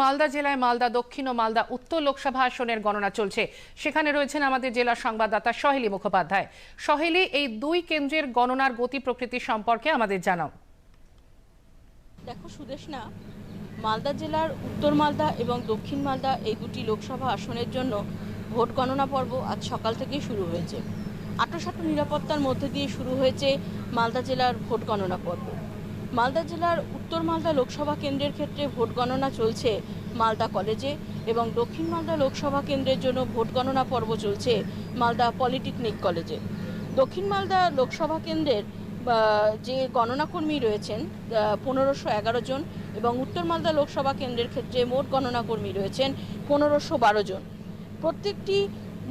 মালদা জেলায় মালদা দক্ষিণ ও মালদা উত্তর লোকসভা আসনের গণনা চলছে। সেখানে রয়েছেন আমাদের জেলা সংবাদদাতা সহেলি মুখোপাধ্যায়। সহেলি, এই দুই কেন্দ্রের গণনার গতি প্রকৃতি সম্পর্কে আমাদের জানাও। দেখো সুদেশনা, মালদা জেলার উত্তর মালদা এবং দক্ষিণ মালদা এই দুটি লোকসভা আসনের জন্য ভোট গণনা পর্ব আজ সকাল থেকেই শুরু হয়েছে। আটোসাটো নিরাপত্তার মধ্যে দিয়ে শুরু হয়েছে মালদা জেলার ভোট গণনা পর্ব। মালদা জেলার উত্তর মালদা লোকসভা কেন্দ্রের ক্ষেত্রে ভোট গণনা চলছে মালদা কলেজে এবং দক্ষিণ মালদা লোকসভা কেন্দ্রের জন্য ভোট গণনা পর্ব চলছে মালদা পলিটেকনিক কলেজে। দক্ষিণ মালদা লোকসভা কেন্দ্রের যে গণনা কর্মী রয়েছেন পনেরোশো এগারো জন এবং উত্তর মালদা লোকসভা কেন্দ্রের ক্ষেত্রে মোট গণনা কর্মী রয়েছেন পনেরোশো বারো জন। প্রত্যেকটি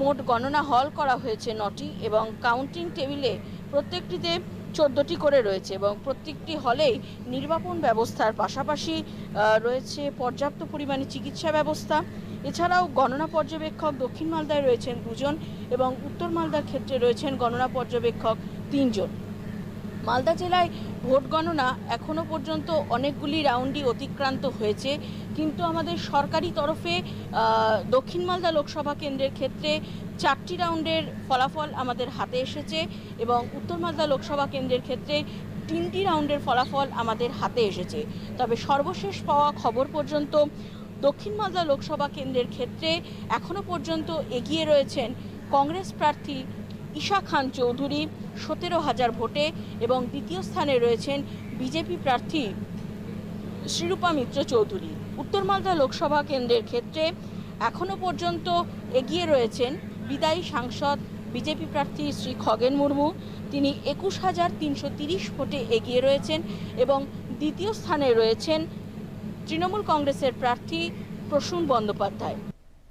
মোট গণনা হল করা হয়েছে নটি এবং কাউন্টিং টেবিলে প্রত্যেকটিতে চোদ্দোটি করে রয়েছে এবং প্রত্যেকটি হলেই নির্বাপন ব্যবস্থার পাশাপাশি রয়েছে পর্যাপ্ত পরিমাণে চিকিৎসা ব্যবস্থা। এছাড়াও গণনা পর্যবেক্ষক দক্ষিণ মালদায় রয়েছেন দুজন এবং উত্তর মালদার ক্ষেত্রে রয়েছেন গণনা পর্যবেক্ষক তিনজন। মালদা জেলায় ভোট গণনা এখনও পর্যন্ত অনেকগুলি রাউন্ডই অতিক্রান্ত হয়েছে। কিন্তু আমাদের সরকারি তরফে দক্ষিণ মালদা লোকসভা কেন্দ্রের ক্ষেত্রে চারটি রাউন্ডের ফলাফল আমাদের হাতে এসেছে এবং উত্তর মালদা লোকসভা কেন্দ্রের ক্ষেত্রে তিনটি রাউন্ডের ফলাফল আমাদের হাতে এসেছে। তবে সর্বশেষ পাওয়া খবর পর্যন্ত দক্ষিণ মালদা লোকসভা কেন্দ্রের ক্ষেত্রে এখনও পর্যন্ত এগিয়ে রয়েছেন কংগ্রেস প্রার্থী ঈশা খান চৌধুরী সতেরো হাজার ভোটে এবং দ্বিতীয় স্থানে রয়েছেন বিজেপি প্রার্থী শ্রীরূপা মিত্র চৌধুরী। উত্তর মালদা লোকসভা কেন্দ্রের ক্ষেত্রে এখনও পর্যন্ত এগিয়ে রয়েছেন বিদায়ী সাংসদ বিজেপি প্রার্থী শ্রী খগেন মুর্মু। তিনি একুশ হাজার তিনশো তিরিশ ভোটে এগিয়ে রয়েছেন এবং দ্বিতীয় স্থানে রয়েছেন তৃণমূল কংগ্রেসের প্রার্থী প্রসূন বন্দ্যোপাধ্যায়।